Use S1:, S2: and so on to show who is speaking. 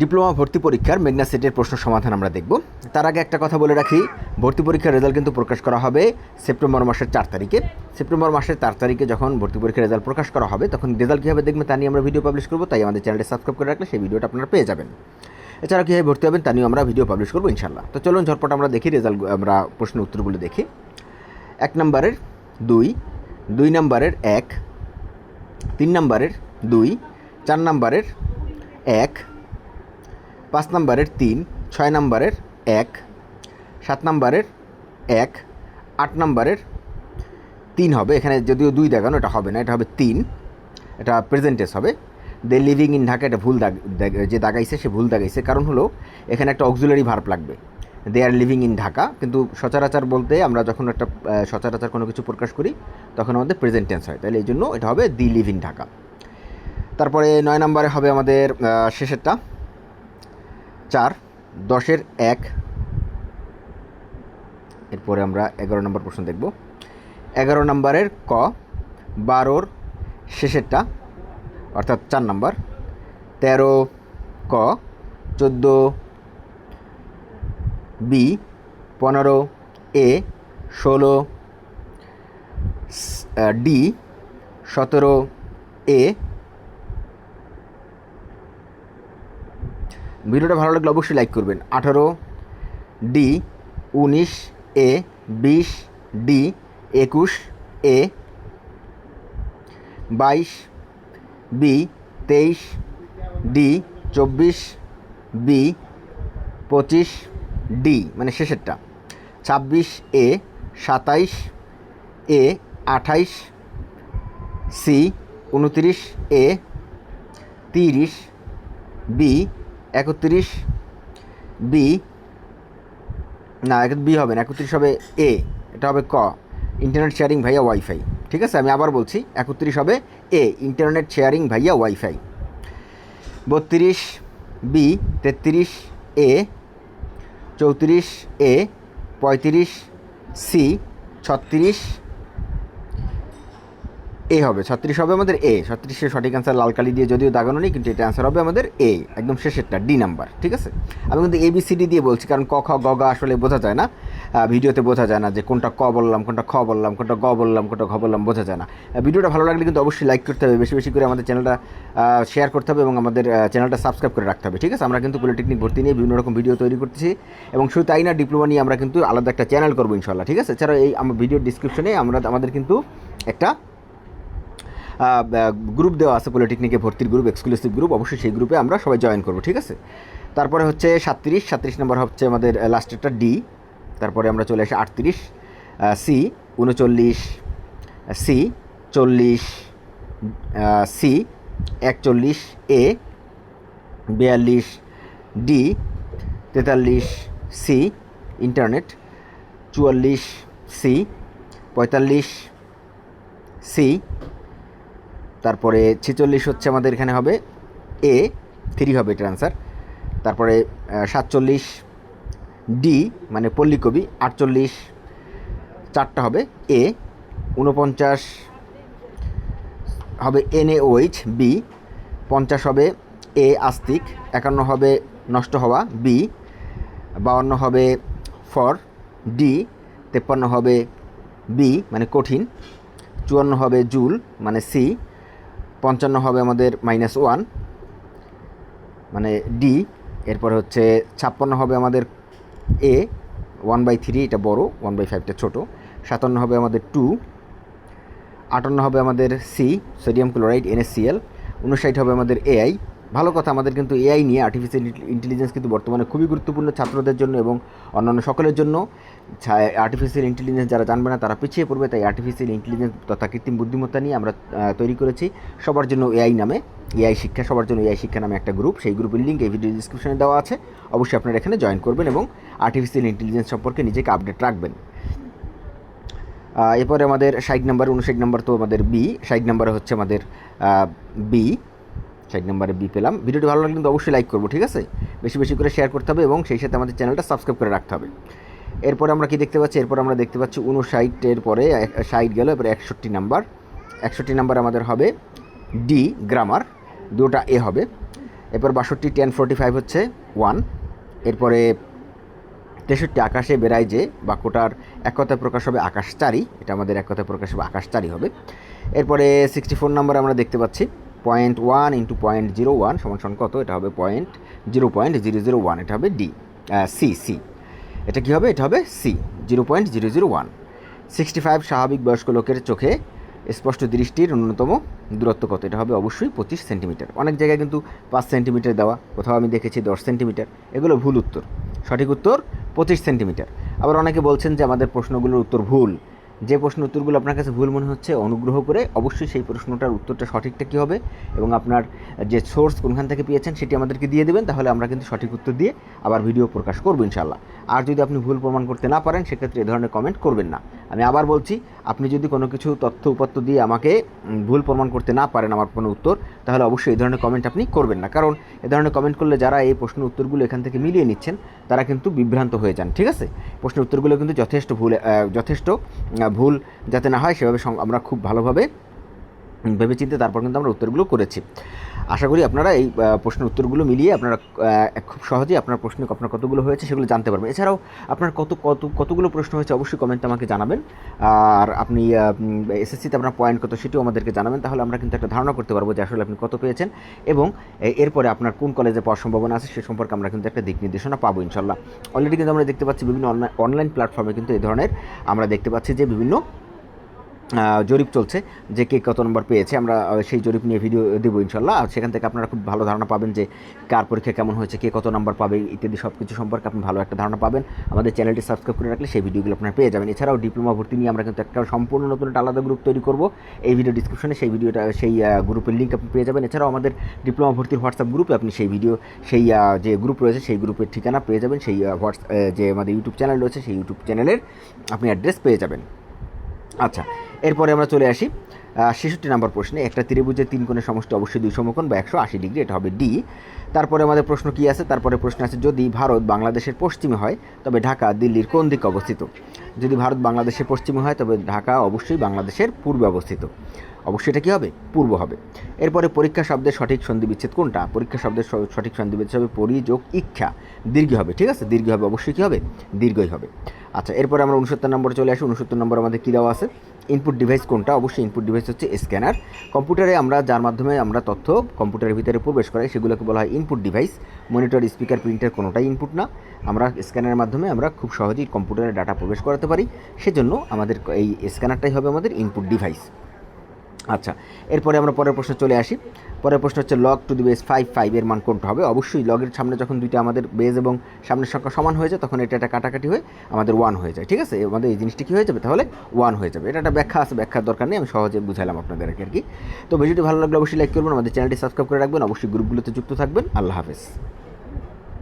S1: Diploma ভর্তি পরীক্ষার মেঘনা সেটের প্রশ্ন সমাধান আমরা দেখব। তার আগে একটা কথা বলে রাখি, ভর্তি পরীক্ষার রেজাল্ট কিন্তু প্রকাশ করা হবে সেপ্টেম্বর মাসের চার তারিখে। সেপ্টেম্বর মাসের চার তারিখে যখন ভর্তি পরীক্ষার রেজাল্ট প্রকাশ করা হবে, তখন রেজাল্ট কীভাবে দেখবেন তা নিয়ে আমরা ভিডিও পাবলিশ করব, তাই আমাদের চ্যানেলটি সাবস্ক্রাইব করে রাখলে সেই ভিডিওটা আপনারা পেয়ে যাবেন। এছাড়া কীভাবে ভর্তি হবেন তা নিয়েও আমরা ভিডিও পাবলিশ করব ইনশাল্লাহ তো চলুন ঝটপট আমরা দেখি রেজাল্ট, আমরা প্রশ্ন উত্তরগুলো দেখি। এক নম্বরের দুই দুই নম্বরের এক, তিন নম্বরের দুই, চার নম্বরের এক পাঁচ নম্বরের তিন, ছয় নম্বরের এক, সাত নম্বরের এক, আট নম্বরের তিন হবে। এখানে যদিও দুই দেখানো, এটা হবে না, এটা হবে তিন। এটা প্রেজেন্টেস হবে। দে লিভিং ইন ঢাকা এটা ভুল দাগ যে দাগাইছে, সে ভুল দাগাইছে। কারণ হলো, এখানে একটা অক্সুলারি ভার্ব লাগবে। They are living in Dhaka কিন্তু সচরাচর বলতে আমরা যখন একটা সচরাচর কোনো কিছু প্রকাশ করি, তখন আমাদের প্রেজেন্ট টেন্স হয়। তাহলে এই জন্য এটা হবে দি লিভ ইন ঢাকা তারপরে নয় নম্বরে হবে আমাদের শেষেরটা। চার, দশের এক। এরপরে আমরা এগারো নম্বর প্রশ্ন দেখব। এগারো নম্বরের ক, বারোর শেষেরটা, অর্থাৎ চার নম্বর। তেরো ক, চোদ্দ বি, পনেরো এ, ষোলো ডি, সতেরো এ ভিডিওটা ভালো লাগলে অবশ্যই লাইক করবেন। আঠারো ডি উনিশ এ বিশ ডি একুশ এ বাইশ বি তেইশ ডি চব্বিশ বি পঁচিশ ডি মানে শেষেরটা। ছাব্বিশ এ সাতাইশ এ আঠাইশ সি উনত্রিশ এ তিরিশ বি একত্রিশ বি, না এক বি হবে না, একত্রিশ হবে এ, এটা হবে ক ইন্টারনেট শেয়ারিং ভাইয়া ওয়াইফাই ঠিক আছে? আমি আবার বলছি, একত্রিশ হবে এ ইন্টারনেট শেয়ারিং ভাইয়া ওয়াইফাই বত্রিশ বি, তেত্রিশ এ, চৌত্রিশ এ, পঁয়ত্রিশ সি, ছত্রিশ এ হবে, ছত্রিশ হবে আমাদের এ ছত্রিশের সঠিক অ্যান্সার লাল কালি দিয়ে যদিও দাগানো নেই, কিন্তু এটা অ্যান্সার হবে আমাদের এ একদম শেষেরটা ডি নাম্বার ঠিক আছে? আমি কিন্তু এ বি সি ডি দিয়ে বলছি, কারণ ক, খ, গ, গা আসলে বোঝা যায় না। ভিডিওতে বোঝা যায় না যে কোনটা ক বললাম, কোনটা খ বললাম, কোনটা গ বললাম, কোনটা ঘ বললাম, বোঝা যায় না। ভিডিওটা ভালো লাগলে কিন্তু অবশ্যই লাইক করতে হবে, বেশি বেশি করে আমাদের চ্যানেলটা শেয়ার করতে হবে এবং আমাদের চ্যানেলটা সাবস্ক্রাইব করে রাখতে হবে, ঠিক আছে? আমরা কিন্তু পলিটেকনিক ভর্তি নিয়ে বিভিন্ন রকম ভিডিও তৈরি করতেছি এবং শুধু তাই না ডিপ্লোমা নিয়ে আমরা কিন্তু আলাদা একটা চ্যানেল করব ইনশাল্লাহ ঠিক আছে? এছাড়া এই, আমার ভিডিওর ডিসক্রিপশনে আমরা, আমাদের কিন্তু একটা গ্রুপ দেওয়া আছে পলিটেকনিকে ভর্তির গ্রুপ এক্সক্লুসিভ গ্রুপ অবশ্যই সেই গ্রুপে আমরা সবাই জয়েন করব, ঠিক আছে? তারপরে হচ্ছে সাতত্রিশ সাতত্রিশ নম্বর হচ্ছে আমাদের লাস্টেরটা ডি তারপরে আমরা চলে আসি আটত্রিশ সি উনচল্লিশ সি চল্লিশ সি একচল্লিশ এ বিয়াল্লিশ ডি তেতাল্লিশ সি ইন্টারনেট চুয়াল্লিশ সি পঁয়তাল্লিশ সি তারপরে ছেচল্লিশ হচ্ছে আমাদের এখানে হবে এ থ্রি হবে এটার আনসার তারপরে সাতচল্লিশ ডি মানে পল্লীকবি, আটচল্লিশ চারটা হবে এ উনপঞ্চাশ হবে এন এ ওইচ বি পঞ্চাশ হবে এ আস্তিক, একান্ন হবে নষ্ট হওয়া বি বাউন্ন হবে ফর ডি তেপ্পান্ন হবে বি মানে কঠিন, চুয়ান্ন হবে জুল মানে সি পঞ্চান্ন হবে আমাদের মাইনাস ওয়ান মানে ডি এরপর হচ্ছে ছাপ্পান্ন হবে আমাদের এ ওয়ান বাই থ্রি এটা বড় ওয়ান বাই ফাইভটা ছোটো, সাতান্ন হবে আমাদের টু আটান্ন হবে আমাদের সি সোডিয়াম ক্লোরাইড এনএসসিএল উনষাট হবে আমাদের এআই ভালো কথা, আমাদের কিন্তু এআই নিয়ে আর্টিফিশিয়াল ইন্টেলিজেন্স কিন্তু বর্তমানে খুবই গুরুত্বপূর্ণ ছাত্রদের জন্য এবং অন্যান্য সকলের জন্য। আর্টিফিশিয়াল ইন্টেলিজেন্স যারা জানবে না, তারা পিছিয়ে পড়বে, তাই আর্টিফিশিয়াল ইন্টেলিজেন্স তথা কৃত্রিম বুদ্ধিমত্তা নিয়ে আমরা তৈরি করেছি। সবার জন্য এআই নামে এআই শিক্ষা, সবার জন্য এআই শিক্ষা নামে একটা গ্রুপ সেই গ্রুপের লিঙ্ক এই ভিডিও ডিসক্রিপশনে দেওয়া আছে। অবশ্যই আপনারা এখানে জয়েন করবেন এবং আর্টিফিশিয়াল ইন্টেলিজেন্স সম্পর্কে নিজেকে আপডেট রাখবেন। এরপরে আমাদের ষাট নাম্বার উনষাট নাম্বার তো আমাদের বি ষাট নাম্বার হচ্ছে আমাদের বি ষাট নাম্বারে বি পেলাম। ভিডিওটি ভালো লাগলে কিন্তু অবশ্যই লাইক করব, ঠিক আছে? বেশি বেশি করে শেয়ার করতে হবে এবং সেই সাথে আমাদের চ্যানেলটা সাবস্ক্রাইব করে রাখতে হবে। এরপরে আমরা কি দেখতে পাচ্ছি? এরপর আমরা দেখতে পাচ্ছি উনষাটের পরে ষাট গেল, এরপরে একষট্টি নাম্বার। একষট্টি নাম্বার আমাদের হবে ডি গ্রামার দুটা এ হবে। এরপর বাষট্টি টেন ফোরটি ফাইভ হচ্ছে ওয়ান এরপরে তেষট্টি, আকাশে বেড়ায় যে বাক্যটার এক কথায় প্রকাশ হবে আকাশ চারি এটা আমাদের এক কথায় প্রকাশ হবে আকাশ চারি হবে। এরপরে সিক্সটি ফোর নাম্বার আমরা দেখতে পাচ্ছি। Point one into point zero one সমান কত? এটা হবে point zero point zero zero one এটা হবে ডি সি সি এটা কী হবে? এটা হবে C zero point zero zero one sixty five স্বাভাবিক বয়স্ক লোকের চোখে স্পষ্ট দৃষ্টির ন্যূনতম দূরত্ব কত? এটা হবে অবশ্যই পঁচিশ সেন্টিমিটার। অনেক জায়গায় কিন্তু পাঁচ সেন্টিমিটার দেওয়া, কোথাও আমি দেখেছি দশ সেন্টিমিটার। এগুলো ভুল উত্তর। সঠিক উত্তর, পঁচিশ সেন্টিমিটার। আবার অনেকে বলছেন যে আমাদের প্রশ্নগুলোর উত্তর ভুল। যে প্রশ্ন উত্তরগুলো আপনার কাছে ভুল মনে হচ্ছে, অনুগ্রহ করে অবশ্যই সেই প্রশ্নটার উত্তরটা সঠিকটা কী হবে এবং আপনার যে সোর্স কোনখান থেকে পেয়েছেন সেটি আমাদেরকে দিয়ে দেবেন, তাহলে আমরা কিন্তু সঠিক উত্তর দিয়ে আবার ভিডিও প্রকাশ করব ইনশাল্লাহ আর যদি আপনি ভুল প্রমাণ করতে না পারেন, সেক্ষেত্রে এ ধরনের কমেন্ট করবেন না। আমি আবার বলছি, আপনি যদি কোনো কিছু তথ্য উপাত্ত দিয়ে আমাকে ভুল প্রমাণ করতে না পারেন আমার কোনো উত্তর, তাহলে অবশ্যই এই ধরনের কমেন্ট আপনি করবেন না। কারণ এ ধরনের কমেন্ট করলে যারা এই প্রশ্ন উত্তরগুলো এখান থেকে মিলিয়ে নিচ্ছেন, তারা কিন্তু বিভ্রান্ত হয়ে যান, ঠিক আছে? প্রশ্ন উত্তরগুলো কিন্তু যথেষ্ট ভুল যথেষ্ট ভুল যাতে না হয়, সেভাবে আমরা খুব ভালোভাবে ভেবেচিন্তে তারপর কিন্তু আমরা উত্তরগুলো করেছি। আশা করি আপনারা এই প্রশ্নের উত্তরগুলো মিলিয়ে আপনারা খুব সহজেই আপনার প্রশ্ন আপনার কতগুলো হয়েছে সেগুলো জানতে পারবেন। এছাড়াও আপনার কত কত, কতগুলো প্রশ্ন হয়েছে অবশ্যই কমেন্টে আমাকে জানাবেন। আর আপনি এসএসসিতে আপনার পয়েন্ট কত সেটিও আমাদেরকে জানাবেন। তাহলে আমরা কিন্তু একটা ধারণা করতে পারব যে আসলে আপনি কত পেয়েছেন এবং এরপরে আপনার কোন কলেজে পাওয়ার সম্ভাবনা আছে সে সম্পর্কে আমরা কিন্তু একটা দিক নির্দেশনা পাবো ইনশাল্লাহ। অলরেডি কিন্তু আমরা দেখতে পাচ্ছি বিভিন্ন অনলাইন প্ল্যাটফর্মে কিন্তু এই ধরনের আমরা দেখতে পাচ্ছি যে বিভিন্ন জরিপ চলছে যে কে কত নম্বর পেয়েছে। আমরা সেই জরিপ নিয়ে ভিডিও দেবো ইনশাল্লাহ। আর সেখান থেকে আপনারা খুব ভালো ধারণা পাবেন যে কার পরীক্ষা কেমন হয়েছে, কে কত নম্বর পাবে, ইত্যাদি সব কিছু সম্পর্কে আপনি ভালো একটা ধারণা পাবেন। আমাদের চ্যানেলটি সাবস্ক্রাইব করে রাখলে সেই ভিডিওগুলো আপনারা পেয়ে যাবেন। এছাড়াও ডিপ্লোমা ভর্তি নিয়ে আমরা কিন্তু একটা সম্পূর্ণ নতুন একটা আলাদা গ্রুপ তৈরি করব। এই ভিডিও ডিসক্রিপশনে সেই ভিডিওটা সেই গ্রুপের লিঙ্ক আপনি পেয়ে যাবেন। এছাড়াও আমাদের ডিপ্লোমা ভর্তির হোয়াটসঅ্যাপ গ্রুপে আপনি সেই ভিডিও সেই যে গ্রুপ রয়েছে সেই গ্রুপের ঠিকানা পেয়ে যাবেন। সেই হোয়াটস যে আমাদের ইউটিউব চ্যানেল রয়েছে সেই ইউটিউব চ্যানেলের আপনি অ্যাড্রেস পেয়ে যাবেন। আচ্ছা এরপরে আমরা চলে আসি ছেষট্টি নম্বর প্রশ্নে। একটা ত্রিভুজের তিন কোণের সমষ্টি অবশ্যই দুই সমকোণ বা একশো আশি ডিগ্রি, এটা হবে ডি তারপরে আমাদের প্রশ্ন কি আছে? তারপরে প্রশ্ন আছে, যদি ভারত বাংলাদেশের পশ্চিমে হয়, তবে ঢাকা দিল্লির কোন দিকে অবস্থিত? যদি ভারত বাংলাদেশের পশ্চিমে হয়, তবে ঢাকা অবশ্যই বাংলাদেশের পূর্বে অবস্থিত। অবশ্যই এটা কী হবে? পূর্ব হবে। এরপরে পরীক্ষা শব্দের সঠিক সন্ধি বিচ্ছেদ কোনটা? পরীক্ষা শব্দের সঠিক সন্ধি বিচ্ছেদ হবে পরি যোগ ইচ্ছা। দীর্ঘ হবে, ঠিক আছে? দীর্ঘ হবে, অবশ্যই কী হবে? দীর্ঘই হবে। আচ্ছা এরপরে আমরা উনসত্তর নম্বরে চলে আসি। উনসত্তর নম্বর আমাদের কী দেওয়া আছে? ইনপুট ডিভাইস কোনটা? অবশ্যই ইনপুট ডিভাইস হচ্ছে স্ক্যানার কম্পিউটারে আমরা, যার মাধ্যমে আমরা তথ্য কম্পিউটারের ভিতরে প্রবেশ করাই, সেগুলোকে বলা হয় input device monitor speaker printer কোনোটাই ইনপুট না। আমরা স্ক্যানারের মাধ্যমে আমরা খুব সহজেই কম্পিউটারে ডাটা প্রবেশ করাতে পারি। সেজন্য আমাদের এই স্ক্যানারটাই হবে আমাদের ইনপুট ডিভাইস আচ্ছা এরপরে আমরা পরের প্রশ্নে চলে আসি। পরের প্রশ্ন হচ্ছে log to the base five five এর মান কোনটা হবে? অবশ্যই লগের সামনে যখন দুইটা আমাদের বেজ এবং সামনের সংখ্যা সমান হয়ে যায়, তখন এটা একটা কাটাকাটি হয়ে আমাদের ওয়ান হয়ে যায়, ঠিক আছে? আমাদের এই জিনিসটি কী হয়ে যাবে? তাহলে ওয়ান হয়ে যাবে। এটা একটা ব্যাখ্যা আছে, ব্যাখ্যার দরকার নেই, আমি সহজে বুঝালাম আপনাদেরকে আর কি তো ভিডিওটি ভালো লাগলে অবশ্যই লাইক করবেন, আমাদের চ্যানেলটি সাবস্ক্রাইব করে রাখবেন, অবশ্যই গ্রুপগুলোতে যুক্ত থাকবেন। আল্লাহ হাফেজ।